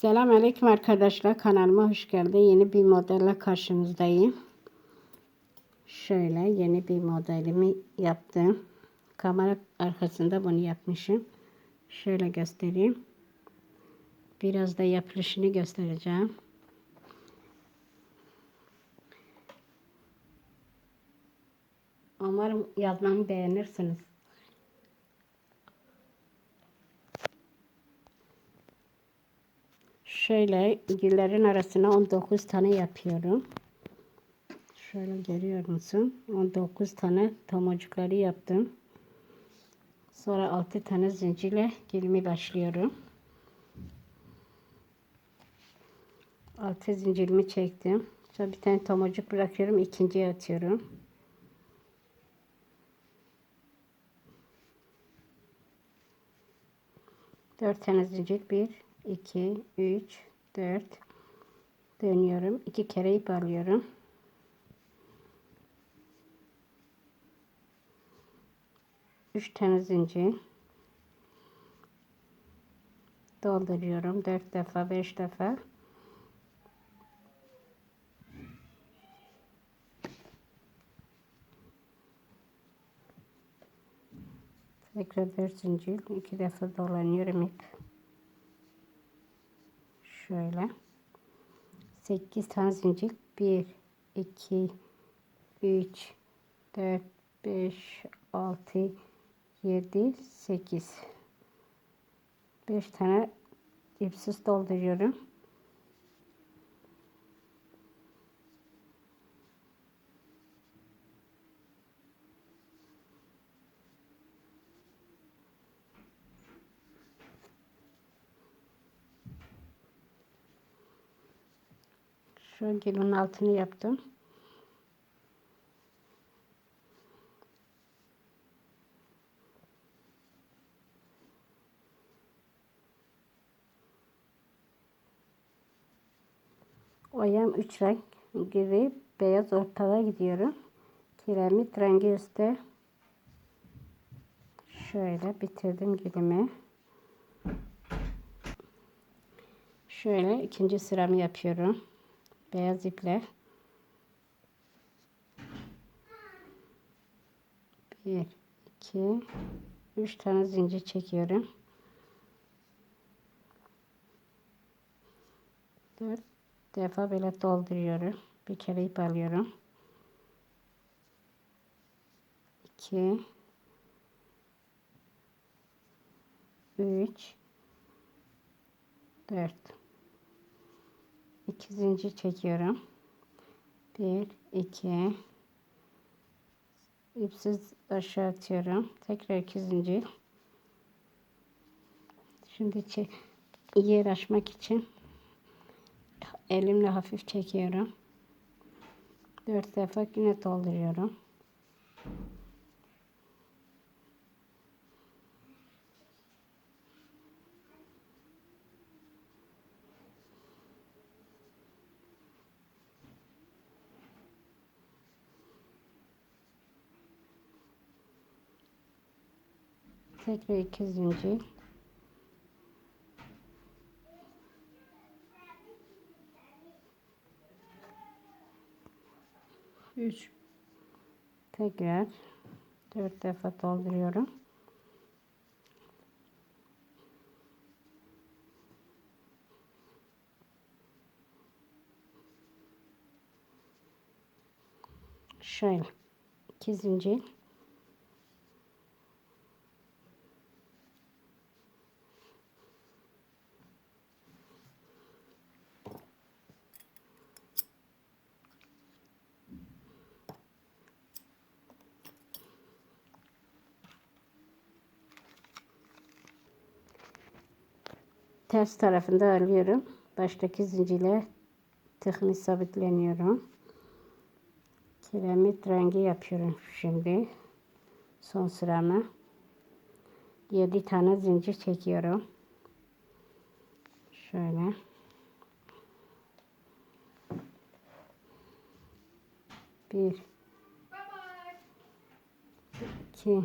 Selamünaleyküm arkadaşlar kanalıma hoş geldin. Yeni bir modelle karşınızdayım. Şöyle yeni bir modelimi yaptım. Kamera arkasında bunu yapmışım. Şöyle göstereyim. Biraz da yapılışını göstereceğim. Umarım yazmamı beğenirsiniz. Şöyle güllerin arasına 19 tane yapıyorum. Şöyle görüyor musun? 19 tane tomocukları yaptım. Sonra 6 tane zincirle gülümü başlıyorum. 6 zincirimi çektim. Sonra bir tane tomocuk bırakıyorum. ikinciye atıyorum. Dört tane zincir. Bir, 2, 3, 4 dönüyorum. 2 kere ip alıyorum. Üç tane zincir dolduruyorum. Dört defa, beş defa. Tekrar dört zincir, iki defa dolanıyorum ip şöyle. 8 tane zincir. 1 2 3 4 5 6 7 8 5 tane ipsiz dolduruyorum Şu gülün altını yaptım. Oyam üç renk gibi beyaz ortada gidiyorum. Kiremit rengi üstte. Şöyle bitirdim gülümü. Şöyle ikinci sıramı yapıyorum beyaz iple. Bir iki üç tane zincir çekiyorum. Dört defa böyle dolduruyorum. Bir kere ip alıyorum. İki üç dört 2 zincir çekiyorum. 1 2 ipsiz aşağı atıyorum. Tekrar 2 zincir. Şimdi yer açmak için elimle hafif çekiyorum. 4 defa yine dolduruyorum. Tekrar iki zincir. Üç. Tekrar dört defa dolduruyorum. Şöyle iki zincir. Ters tarafında alıyorum. Baştaki zincirle tıkını sabitleniyorum. Kiremit rengi yapıyorum şimdi. Son sıramı. 7 tane zincir çekiyorum. Şöyle. Bir. iki,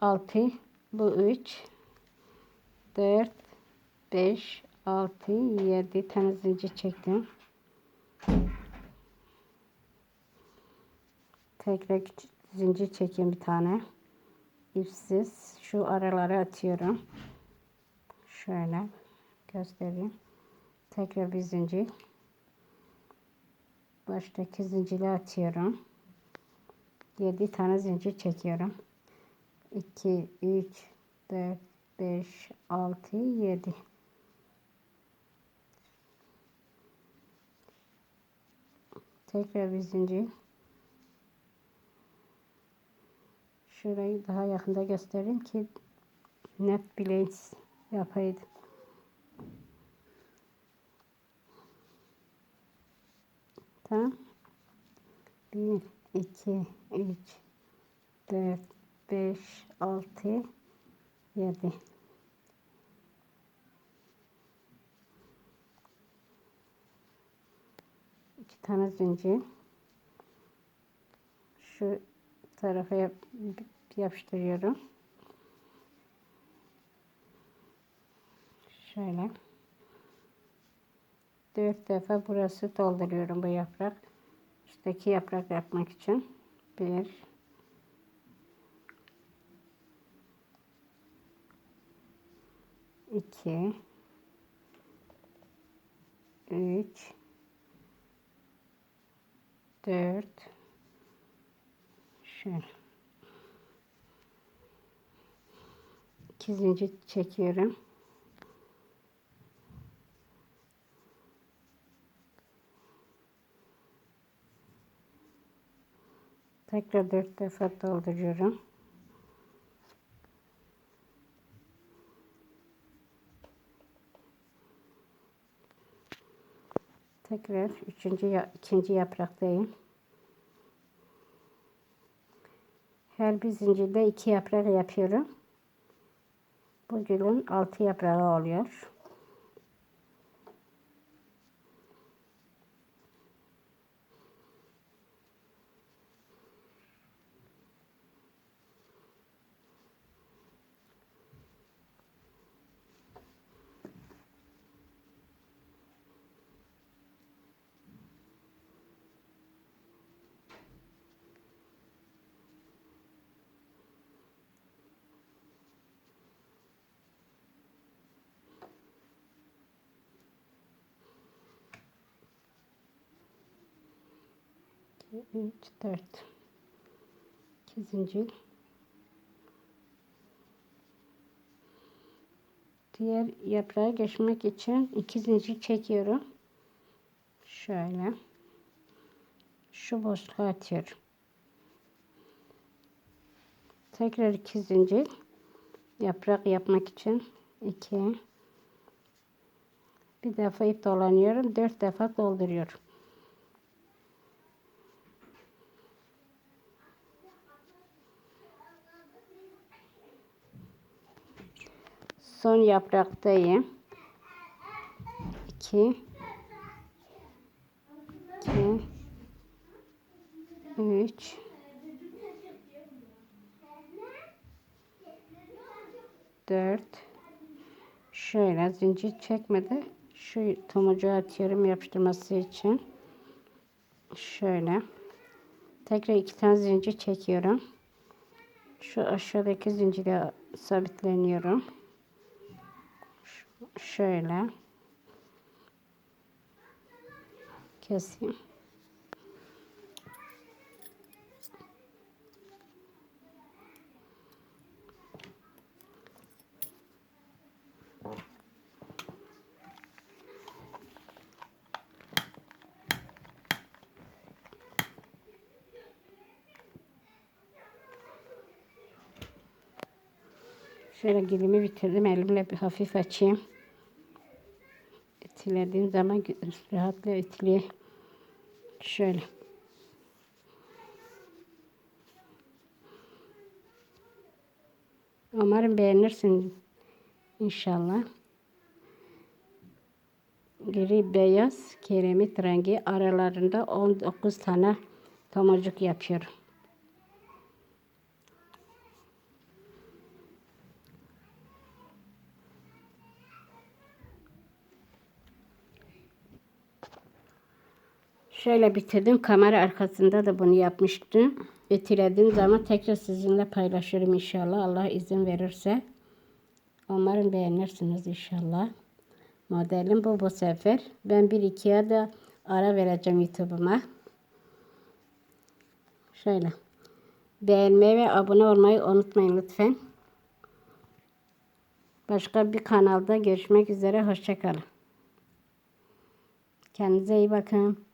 altı bu 3 4 5 6 7 tane zincir çektim. Tekrar zincir çekeyim bir tane. İpsiz şu aralara atıyorum. Şöyle göstereyim. Tekrar bir zincir. Baştaki zinciri atıyorum. 7 tane zincir çekiyorum. 2 3 4 5 6 7 Tekrar bir zincir. Şurayı daha yakında göstereyim ki net bileyim yapaydı. Tamam. 1 2 3 4 5 6 7 iki tane zincir. Şu tarafa yap, yapıştırıyorum. Şöyle. Dört defa burası dolduruyorum bu yaprak. Üstteki yaprak yapmak için. Bir 2 3 4 şöyle 2 zincir çekiyorum. Tekrar dört defa dolduruyorum. Tekrar üçüncü, ikinci yapraktayım. Her bir zincirde iki yaprak yapıyorum. Bu gülün altı yaprağı oluyor. Üç, dört. İki zincir. Diğer yaprağa geçmek için iki zincir çekiyorum. Şöyle. Şu boşluğa atıyorum. Tekrar iki zincir. Yaprak yapmak için iki. Bir defa ip dolanıyorum. Dört defa dolduruyorum. Son yapraktayım. 2 2 3 4 şöyle zincir çekmedi. Şu tomucu atıyorum yapıştırması için. Şöyle. Tekrar iki tane zincir çekiyorum. Şu aşağıdaki zincire sabitleniyorum şöyle keseyim. Şöyle gilimi bitirdim. Elimle bir hafif açayım itilediğim zaman rahatla itiliyor. Şöyle. Umarım beğenirsin inşallah. Gri beyaz kiremit rengi aralarında 19 tane tomurcuk yapıyorum. Şöyle bitirdim. Kamera arkasında da bunu yapmıştım. Bitirdiğim zaman tekrar sizinle paylaşırım inşallah. Allah izin verirse. Umarım beğenirsiniz inşallah. Modelim bu bu sefer. Ben bir ikiye de ara vereceğim YouTube'uma. Şöyle. Beğenmeyi ve abone olmayı unutmayın lütfen. Başka bir kanalda görüşmek üzere. Hoşçakalın. Kendinize iyi bakın.